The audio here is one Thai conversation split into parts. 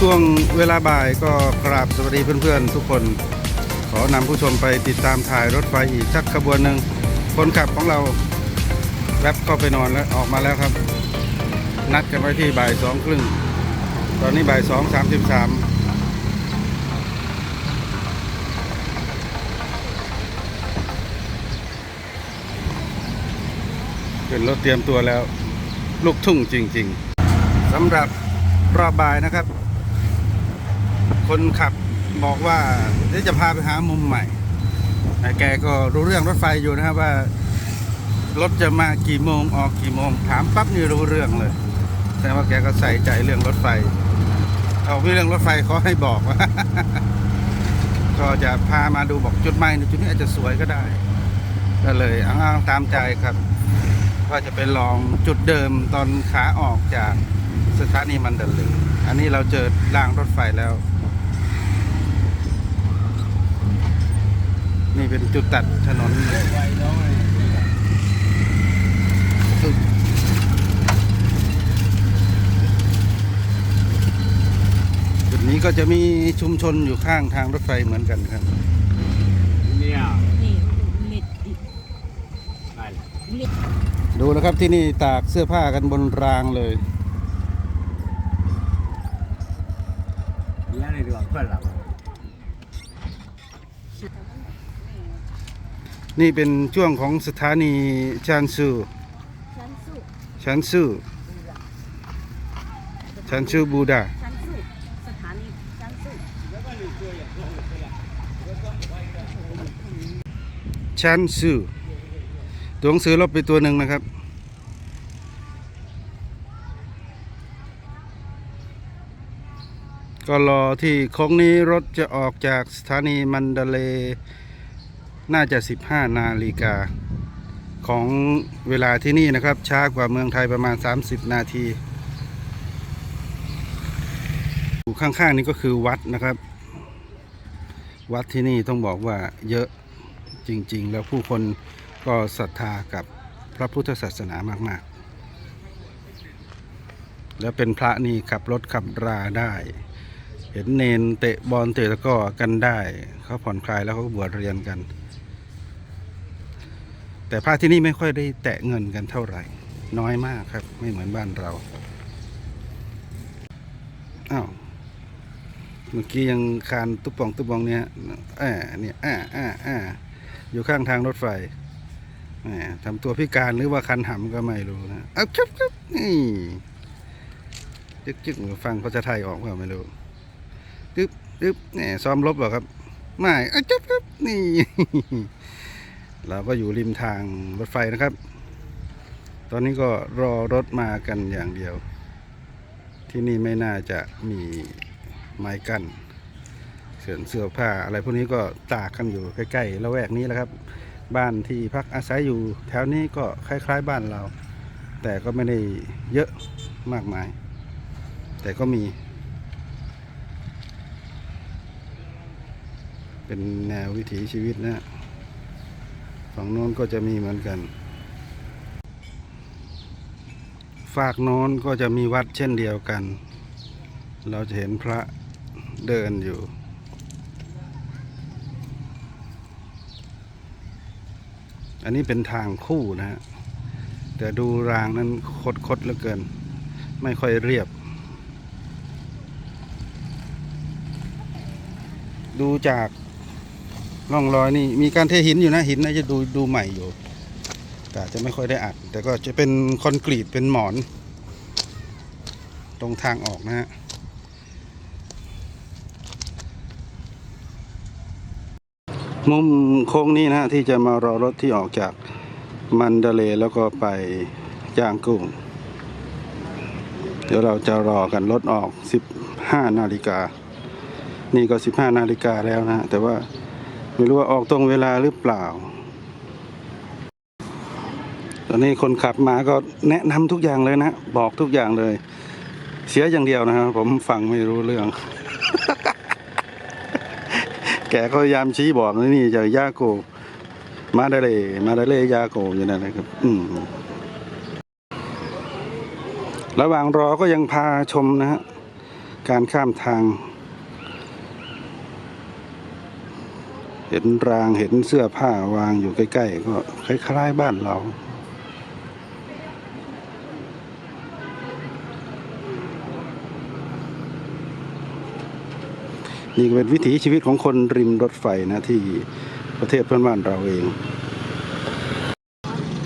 ช่วงเวลาบ่ายก็กราบสวัสดีเพื่อนๆ ทุกคน ขอนำผู้ชมไปติดตามถ่ายรถไฟอีกสักขบวนหนึ่งคนขับของเราแวบเข้าไปนอนแล้วออกมาแล้วครับ นัดกันไว้ที่บ่ายสองครึ่งตอนนี้บ่ายสองสามสิบสามเป็นรถเตรียมตัวแล้ว ลูกทุ่งจริง ๆสำหรับรอบบ่ายนะครับ คนขับบอกว่าเดี๋ยวจะพาไปหามุมใหม่แต่แกก็รู้เรื่องรถไฟอยู่นะครับว่ารถจะมากี่โมงออกกี่โมง ถามปั๊บนี่รู้เรื่องเลยแสดงว่าแกก็ใส่ใจเรื่องรถไฟ เอาเรื่องรถไฟเขาให้บอกว่าก็จะพามาดูบอกจุดใหม่ในจุดนี้อาจจะสวยก็ได้ ก็เลยอ้างตามใจครับว่าจะไปลองจุดเดิมตอนขาออกจากสถานีมันเดลยอันนี้เราเจอรางรถไฟแล้ว นี่เป็นจุดตัดถนนจุดนี้ก็จะมีชุมชนอยู่ข้างทางรถไฟเหมือนกันครับเนี่ยนี่เล็ดอีกไปเล็ดดูนะครับที่นี่ตากเสื้อผ้ากันบนรางเลยเนี่ยในเรื่องเพื่อนเรา นี่เป็นช่วงของสถานีชานซูชั้นสุชานซูชานซูบูดาชั้นสุสถานีชั้นสุชานซูตัวหนังสือลบไปตัวหนึ่งนะครับก็รอที่โค้งนี้รถจะออกจากสถานีมันดาเลย์ น่าจะ 15 นาฬิกาของเวลาที่นี่นะครับ ช้ากว่าเมืองไทยประมาณ 30 นาทีอยู่ข้างๆนี้ก็คือวัดนะครับ วัดที่นี่ต้องบอกว่าเยอะจริงๆ แล้วผู้คนก็ศรัทธากับพระพุทธศาสนามากๆ แล้วเป็นพระนี่ขับรถขับราได้ เห็นเนนเตะบอลเตะตะก้อกันได้ เขาผ่อนคลายแล้วเขาก็บวชเรียนกัน แต่พระที่นี่ไม่ค่อยได้แตะเงินกันเท่าไหร่ น้อยมากครับ ไม่เหมือนบ้านเราอ้าวเมื่อกี้ยังคานตุ๊บปองตุ๊บปองเนี่ยอ่าเนี่ยอ่าอ่าอ่าอยู่ข้างทางรถไฟแหมทำตัวพิการหรือว่าคันหำก็ไม่รู้นะเอาครับครับนี่จึ๊กจึ๊กฟังเขาจะไทยออกเปล่าไม่รู้จึ๊บจึ๊บเนี่ยซ้อมรบเหรอครับ ไม่เอาจับครับนี่ เราก็อยู่ริมทางรถไฟนะครับ ตอนนี้ก็รอรถมากันอย่างเดียว ที่นี่ไม่น่าจะมีไม้กั้นเสื่อเสื้อผ้า อะไรพวกนี้ก็ตากกันอยู่ใกล้ๆละแวกนี้แหละครับ บ้านที่พักอาศัยอยู่แถวนี้ก็คล้าย ๆ บ้านเรา แต่ก็ไม่ได้เยอะมากมาย แต่ก็มี เป็นแนววิถีชีวิตนะ ฝั่งโน้นก็จะมีเหมือนกัน ฝากโน้นก็จะมีวัดเช่นเดียวกัน เราจะเห็นพระเดินอยู่ อันนี้เป็นทางคู่นะฮะ แต่ดูรางนั้นคดคดๆเหลือเกิน ไม่ค่อยเรียบ ดูจาก ร่องรอยนี่มีการเทหินอยู่นะหินน่าจะดูดูใหม่อยู่แต่จะไม่ค่อยได้อัด แต่ก็จะเป็นคอนกรีตเป็นหมอน ตรงทางออกนะฮะมุมโค้งนี้นะที่จะมารอรถที่ออกจากมันเดเลยแล้วก็ไปย่างกุ้ง เดี๋ยวเราจะรอกันรถออก 15 นาฬิกา นี่ก็ 15 นาฬิกาแล้วนะ แต่ว่า ไม่รู้ว่าออกตรงเวลาหรือเปล่า ตอนนี้คนขับมาก็แนะนำทุกอย่างเลยนะ บอกทุกอย่างเลย เสียอย่างเดียวนะครับผมฟังไม่รู้เรื่อง แกก็พยายามชี้บอกนะนี่จะยาโก มาได้เลย มาได้เลยยาโกอยู่นั่นนะครับ อืมระหว่างรอก็ยังพาชมนะฮะการข้ามทาง เห็นรางเห็นเสื้อผ้าวางอยู่ใกล้ๆ ก็คล้ายๆบ้านเรา นี่เป็นวิถีชีวิตของคนริมรถไฟนะที่ประเทศเพื่อนบ้านเราเอง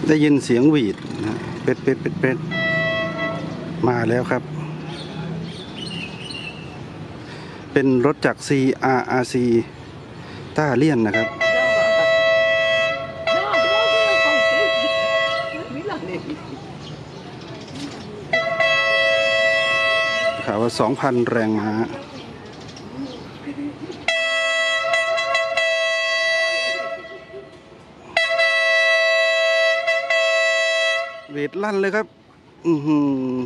ได้ยินเสียงหวีดนะเป็ดเป็ดเป็ดเป็ดมาแล้วครับ เป็นรถจาก CRRC ต้าเลียนนะครับ ข่าวว่า 2,000 แรงม้าเวทลั่นเลยครับ อือหือ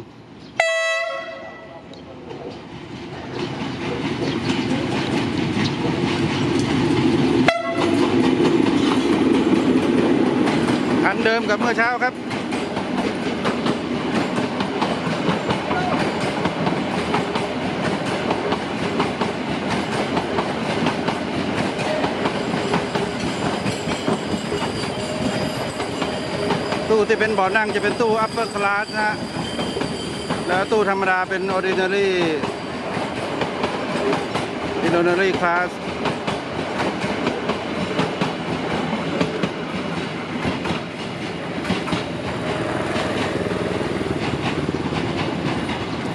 อันเดิมกับเมื่อเช้าครับ ตู้ที่เป็นเบาะนั่งจะเป็นตู้ upper class นะฮะแล้วตู้ธรรมดาเป็น ordinary ordinary class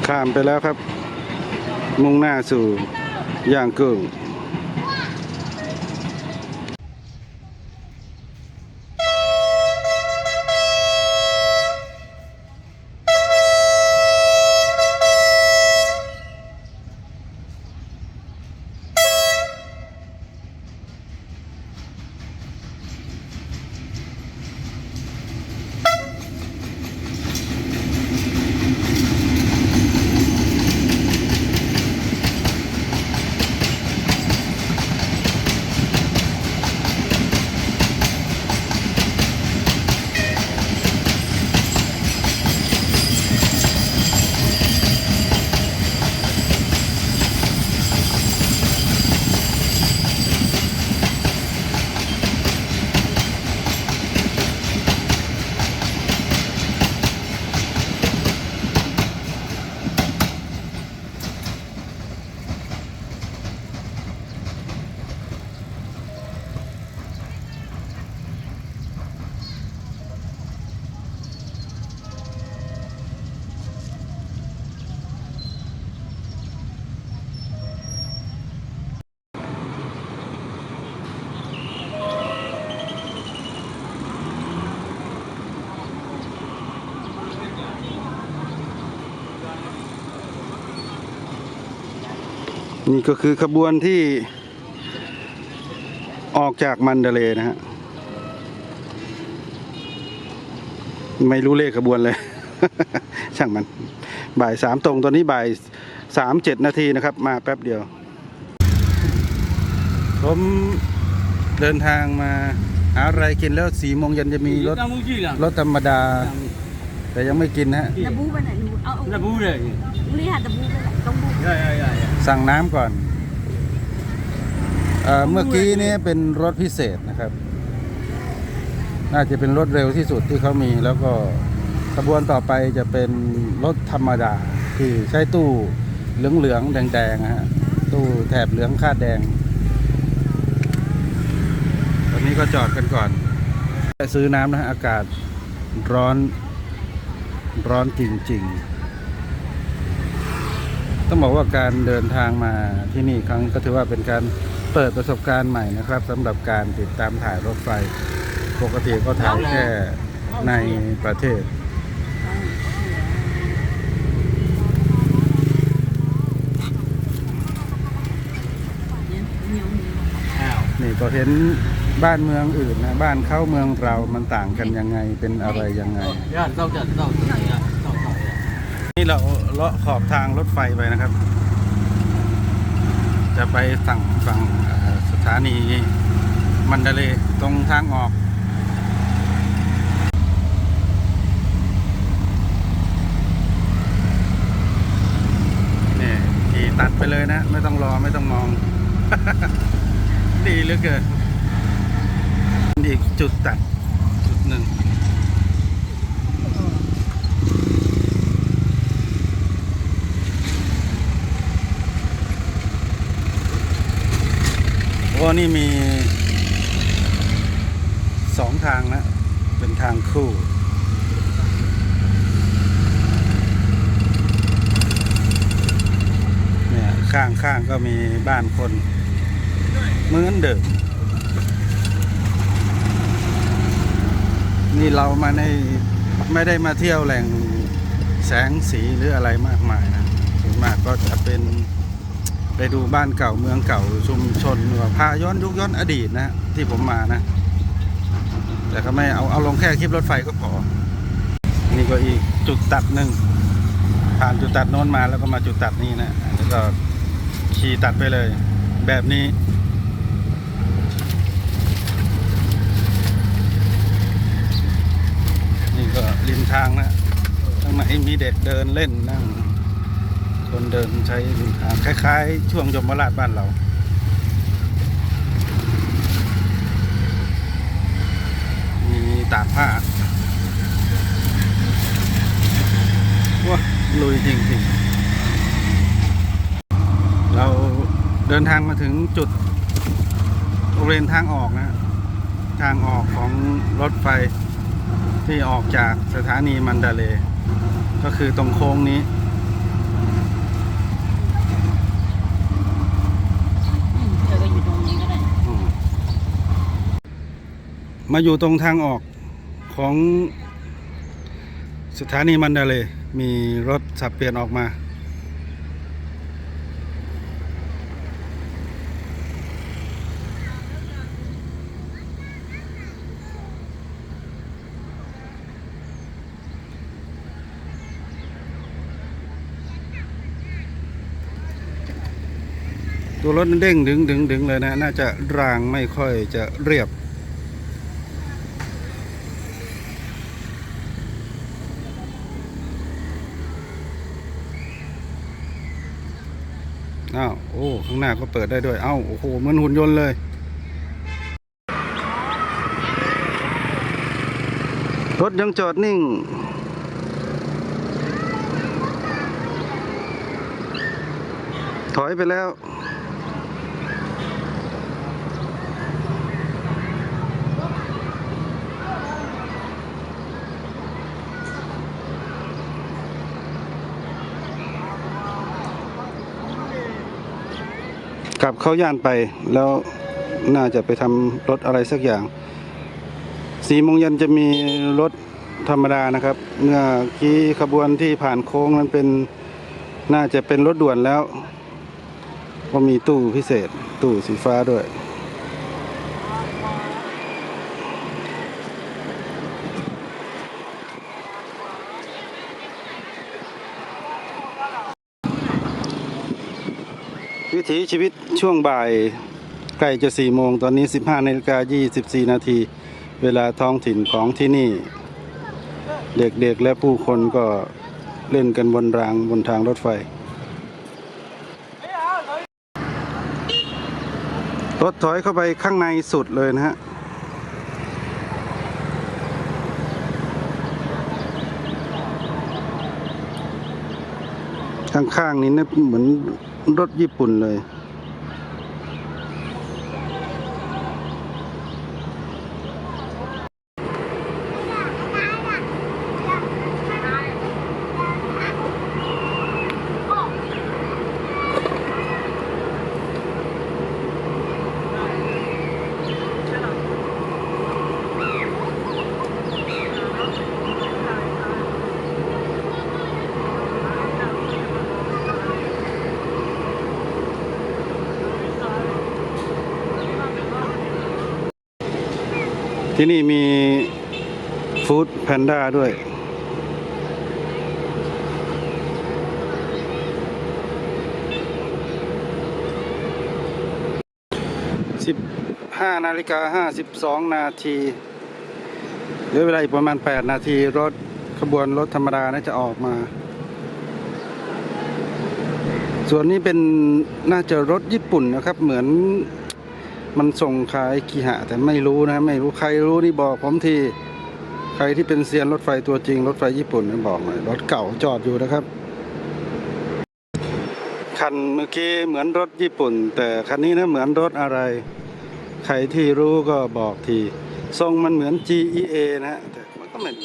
ข้ามไปแล้วครับ มุ่งหน้าสู่ย่างกุ้ง นี่ก็คือขบวนที่ออกจากมันเดเลย์นะฮะ ไม่รู้เลขขบวนเลย ช่างมัน บ่ายสามตรงตอนนี้บ่ายสามเจ็ดนาทีนะครับ มาแป๊บเดียว ผมเดินทางมาหาอะไรกินแล้วสี่โมงเย็นจะมีรถ Kita muji lah. รถธรรมดา แต่ยังไม่กินนะฮะตะบูไปไหนหนูเอา Nak bu dia. ลีหาตะบูไปไหนต้องบู Ya ya ya ya. สั่งน้ำก่อนเออเมื่อกี้นี้เป็นรถพิเศษนะครับ น่าจะเป็นรถเร็วที่สุดที่เขามีแล้วก็ขบวนต่อไปจะเป็นรถธรรมดา ที่ใช้ตู้เหลืองๆแดงๆนะฮะตู้แถบเหลืองคาดแดงตอนนี้ก็จอดกันก่อนซื้อน้ำนะฮะอากาศร้อนร้อนจริง ๆ ต้องบอกว่าการเดินทางมาที่นี่ครั้งก็ถือว่าเป็นการเปิดประสบการณ์ใหม่นะครับสำหรับการติดตามถ่ายรถไฟ ปกติก็ถ่ายแค่ในประเทศนี่ยเหนียวเหนียว Au. นี่ก็เห็นบ้านเมืองอื่นนะ บ้านเข้าเมืองเรามันต่างกันยังไงเป็นอะไรยังไง Ya, tahu tak? Tahu tak? Ya, tahu tak ya. นี่ เราเลาะขอบทางรถไฟไปนะครับ จะไปสั่งฝั่งสถานีมันเดเลตรงทางออกนี่ขี่ตัดไปเลยนะ ไม่ต้องรอไม่ต้องมอง ดีเหลือเกินอีกจุดตัดจุดหนึ่ง โอ้นี่มีสองทางนะ เป็นทางคู่เนี่ยข้างข้างก็มีบ้านคนเหมือนเดิมนี่เรามาในไม่ได้มาเที่ยวแหล่งแสงสีหรืออะไรมากมายนะส่วนมากก็จะเป็น ไปดูบ้านเก่าเมืองเก่าชุมชนหรือว่าพาย้อนยุคย้อนอดีตนะที่ผมมานะ แต่ก็ไม่เอาเอาลงแค่คลิปรถไฟก็พอนี่ก็อีกจุดตัดหนึ่งผ่านจุดตัดโน้นมาแล้วก็มาจุดตัดนี้นะแล้วก็ขี่ตัดไปเลย แบบนี้นี่ก็ริมทางนะข้างในมีเด็กเดินเล่นนั่ง คนเดินใช้ริมทางคล้ายๆ ช่วงยมราชบ้านเรามีตากผ้าว้าลุยจริงๆ เราเดินทางมาถึงจุดบริเวณทางออกนะ ทางออกของรถไฟที่ออกจากสถานีมันดาเล ก็คือตรงโค้งนี้ อืมเธอก็อยู่ตรงนี้ก็ได้ อืม มาอยู่ตรงทางออกของสถานีมันดาเล มีรถสับเปลี่ยนออกมา ตัวรถเด้งดึงดึงดึงเลยนะ น่าจะรางไม่ค่อยจะเรียบ อ้าวโอ้ข้างหน้าก็เปิดได้ด้วย เอ้าโอ้โหเหมือนหุ่นยนต์เลยรถยังจอดนิ่ง ถอยไปแล้ว กลับเข้าย่านไปแล้วน่าจะไปทำรถอะไรสักอย่างสี่โมงเย็นจะมีรถธรรมดานะครับ เมื่อกี้ขบวนที่ผ่านโค้งนั้นเป็นน่าจะเป็นรถด่วนแล้ว ก็มีตู้พิเศษ ตู้สีฟ้าด้วย ถีชีวิตช่วงบ่ายใกล้จะ4โมงตอนนี้ 15นาฬิกา24 นาที เวลาท้องถิ่นของที่นี่ เด็กๆและผู้คนก็เล่นกันบนรางบนทางรถไฟ รถถอยเข้าไปข้างในสุดเลยนะฮะข้างๆนี้เนี่ยเหมือน รถญี่ปุ่นเลย ที่นี่มีฟู้ดแพนด้าด้วย สิบห้านาฬิกาห้าสิบสองนาทีเหลือเวลาอีกประมาณแปดนาที รถขบวนรถธรรมดาน่าจะออกมา ส่วนนี้เป็นน่าจะรถญี่ปุ่นนะครับ เหมือน มันส่งขายกีหะแต่ไม่รู้นะไม่รู้ใครรู้นี่บอกผมทีใครที่เป็นเซียนรถไฟตัวจริง รถไฟญี่ปุ่นนี่บอกหน่อยรถเก่าจอดอยู่นะครับ คันเมื่อกี้เหมือนรถญี่ปุ่น แต่คันนี้นะเหมือนรถอะไร ใครที่รู้ก็บอกทีทรงมันเหมือน GEA นะฮะแต่มันก็เหมือน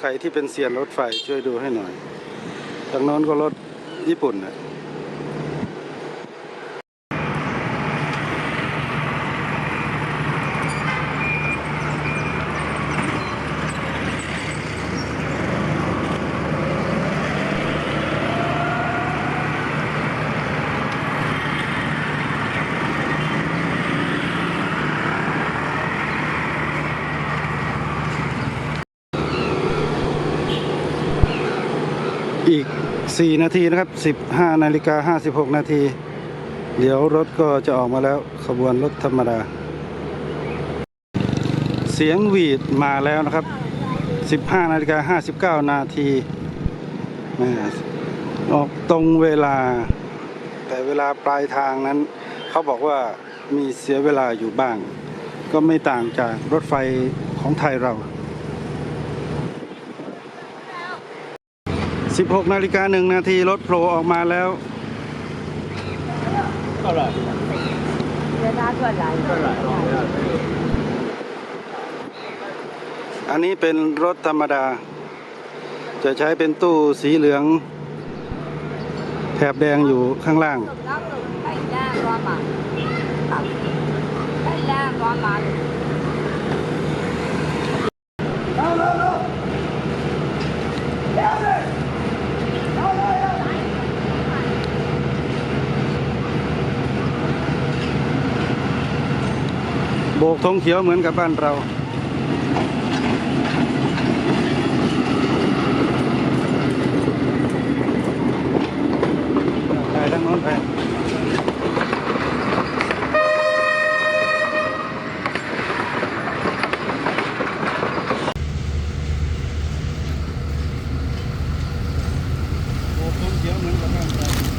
ใครที่เป็นเซียนรถไฟช่วยดูให้หน่อยทางโน้นก็รถญี่ปุ่นนะ อีก 4 นาทีนะครับ 15นาฬิกา56 นาที เดี๋ยวรถก็จะออกมาแล้วขบวนรถธรรมดา เสียงหวีดมาแล้วนะครับ 15นาฬิกา59 นาทีออกตรงเวลา แต่เวลาปลายทางนั้น เขาบอกว่ามีเสียเวลาอยู่บ้าง ก็ไม่ต่างจากรถไฟของไทยเรา 16นาฬิกาหนึ่งนาทีรถโผล่ออกมาแล้วเท่าไหร่เวลาเท่าไหร่เท่าไหร่ลองไม่ได้อันนี้เป็นรถธรรมดา จะใช้เป็นตู้สีเหลือง แถบแดงอยู่ข้างล่าง ไปย่างร้อนมาไปย่างร้อนมา โบกธงเขียวเหมือนกับบ้านเรา ไปทางโน้นไป โบกธงเขียวเหมือนกับบ้านเรา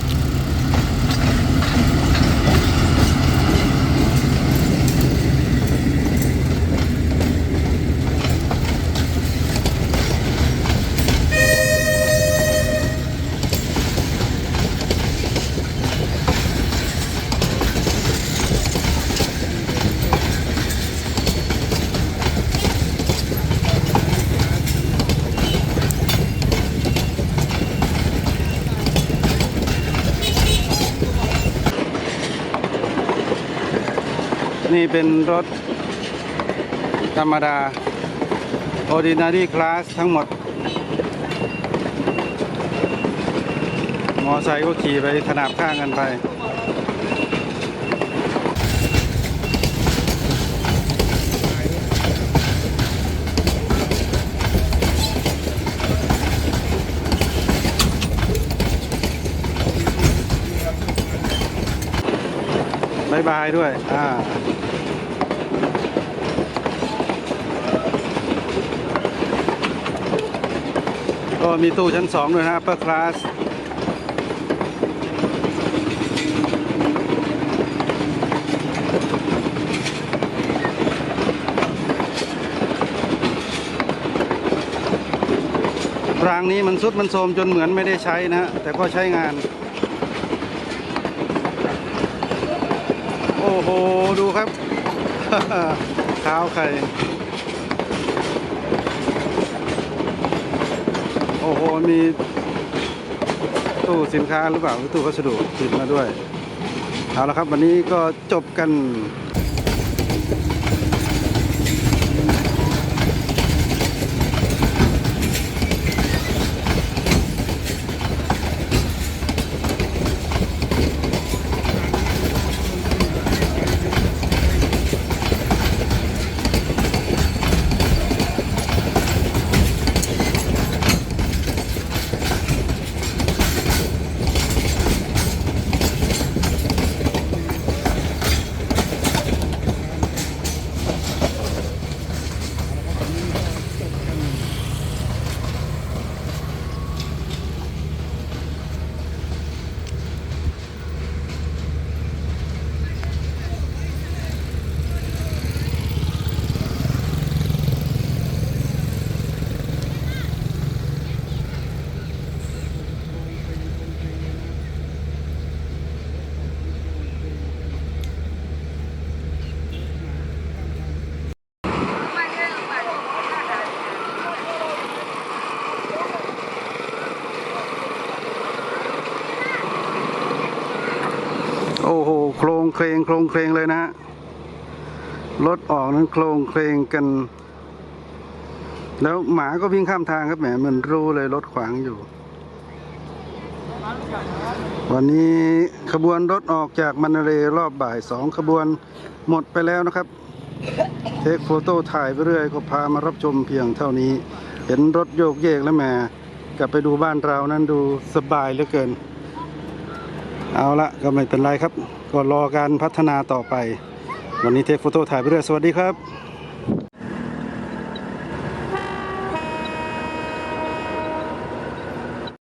นี่เป็นรถธรรมดา ordinary class ทั้งหมด มอไซค์ก็ขี่ไปขนาบข้างกันไปบายบายด้วย อ่า มีตู้ชั้นสองด้วยนะ upper class รางนี้มันสุดมันโทรมจนเหมือนไม่ได้ใช้นะฮะแต่ก็ใช้งาน โอ้โห ดูครับ เท้าไข่ อ้โห มีตู้สินค้าหรือเปล่าตู้พัสดุติดมาด้วย เอาละครับ วันนี้ก็จบกัน โอ้โหโครงเคลงโครงเคลงเลยนะฮะรถออกนั้นโครงเคลงกัน แล้วหมาก็วิ่งข้ามทางครับแหมเหมือนรู้เลยรถขวางอยู่ วันนี้ขบวนรถออกจากมันาเรรอบบ่ายสองขบวนหมดไปแล้วนะครับ เทคโฟโต้ถ่ายไปเรื่อยก็พามารับชมเพียงเท่านี้ เห็นรถโยกเยกแล้วแหมกลับไปดูบ้านเรานั้นดูสบายเหลือเกิน เอาละก็ไม่เป็นไรครับ ก็รอการพัฒนาต่อไป วันนี้เทคโฟโต้ถ่ายไปเรื่อยสวัสดีครับ